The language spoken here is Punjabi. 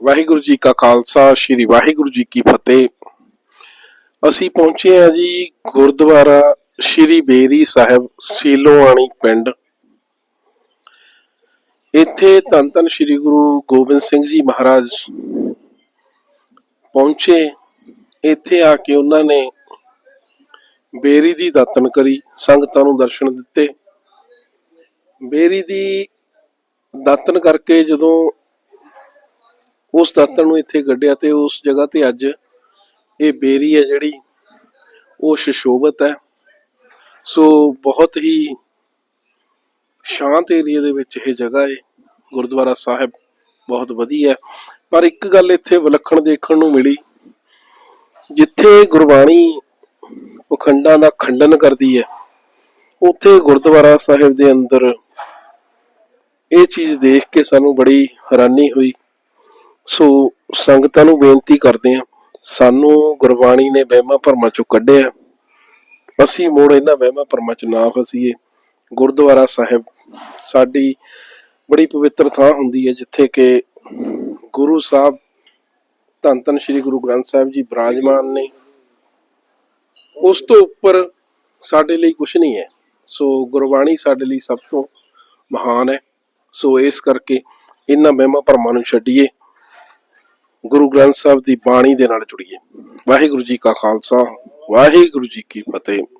ਵਾਹਿਗੁਰੂ ਜੀ ਕਾ ਖਾਲਸਾ, ਸ੍ਰੀ ਵਾਹਿਗੁਰੂ ਜੀ ਕੀ ਫਤਿਹ। ਅਸੀਂ ਪਹੁੰਚੇ ਹਾਂ ਜੀ ਗੁਰਦੁਆਰਾ ਸ੍ਰੀ ਬੇਰੀ ਸਾਹਿਬ ਸੀਲੋਆਣੀ ਪਿੰਡ। ਇੱਥੇ ਧੰਨ ਧੰਨ ਸ੍ਰੀ ਗੁਰੂ ਗੋਬਿੰਦ ਸਿੰਘ ਜੀ ਮਹਾਰਾਜ ਪਹੁੰਚੇ। ਇੱਥੇ ਆ ਕੇ ਉਹਨਾਂ ਨੇ ਬੇਰੀ ਦੀ ਦਾਤਨ ਕਰੀ, ਸੰਗਤਾਂ ਨੂੰ ਦਰਸ਼ਨ ਦਿੱਤੇ। ਬੇਰੀ ਦੀ ਦਾਤਨ ਕਰਕੇ ਜਦੋਂ ਉਸ ਦਾਤਨ ਨੂੰ ਇੱਥੇ ਗੱਡਿਆ ਤੇ ਉਸ ਜਗ੍ਹਾ ਤੇ ਅੱਜ ਇਹ ਬੇਰੀ ਹੈ ਜਿਹੜੀ, ਉਹ ਸ਼ਸ਼ੋਭਤ ਹੈ। ਸੋ ਬਹੁਤ ਹੀ ਸ਼ਾਂਤ ਏਰੀਆ ਦੇ ਵਿੱਚ ਇਹ ਜਗ੍ਹਾ ਹੈ। ਗੁਰਦੁਆਰਾ ਸਾਹਿਬ ਬਹੁਤ ਵਧੀਆ ਪਰ ਇੱਕ ਗੱਲ ਇੱਥੇ ਵਿਲੱਖਣ ਦੇਖਣ ਨੂੰ ਮਿਲੀ, ਜਿੱਥੇ ਗੁਰਬਾਣੀ ਪਖੰਡਾਂ ਦਾ ਖੰਡਨ ਕਰਦੀ ਹੈ, ਉੱਥੇ ਗੁਰਦੁਆਰਾ ਸਾਹਿਬ ਦੇ ਅੰਦਰ ਇਹ ਚੀਜ਼ ਦੇਖ ਕੇ ਸਾਨੂੰ ਬੜੀ ਹੈਰਾਨੀ ਹੋਈ। ਸੋ ਸੰਗਤਾਂ ਨੂੰ ਬੇਨਤੀ ਕਰਦੇ ਹਾਂ, ਸਾਨੂੰ ਗੁਰਬਾਣੀ ਨੇ ਵਹਿਮਾਂ ਭਰਮਾਂ ਚੋਂ ਕੱਢਿਆ ਅਸੀਂ ਮੋੜ ਇਹਨਾਂ ਵਹਿਮਾਂ ਭਰਮਾਂ ਚ ਨਾ ਫਸੀਏ। ਗੁਰਦੁਆਰਾ ਸਾਹਿਬ ਸਾਡੀ ਬੜੀ ਪਵਿੱਤਰ ਥਾਂ ਹੁੰਦੀ ਹੈ, ਜਿੱਥੇ ਕਿ ਗੁਰੂ ਸਾਹਿਬ, ਧੰਨ ਧੰਨ ਸ੍ਰੀ ਗੁਰੂ ਗ੍ਰੰਥ ਸਾਹਿਬ ਜੀ ਬਿਰਾਜਮਾਨ ਨੇ। ਉਸ ਤੋਂ ਉੱਪਰ ਸਾਡੇ ਲਈ ਕੁਝ ਨਹੀਂ ਹੈ। ਸੋ ਗੁਰਬਾਣੀ ਸਾਡੇ ਲਈ ਸਭ ਤੋਂ ਮਹਾਨ ਹੈ। ਸੋ ਇਸ ਕਰਕੇ ਇਹਨਾਂ ਵਹਿਮਾਂ ਭਰਮਾਂ ਨੂੰ ਛੱਡੀਏ। ਗੁਰੂ ਗ੍ਰੰਥ ਸਾਹਿਬ ਦੀ ਬਾਣੀ ਦੇ ਨਾਲ ਜੁੜੀਏ। ਵਾਹਿਗੁਰੂ ਜੀ ਕਾ ਖਾਲਸਾ, ਵਾਹਿਗੁਰੂ ਜੀ ਕੀ ਫਤਿਹ।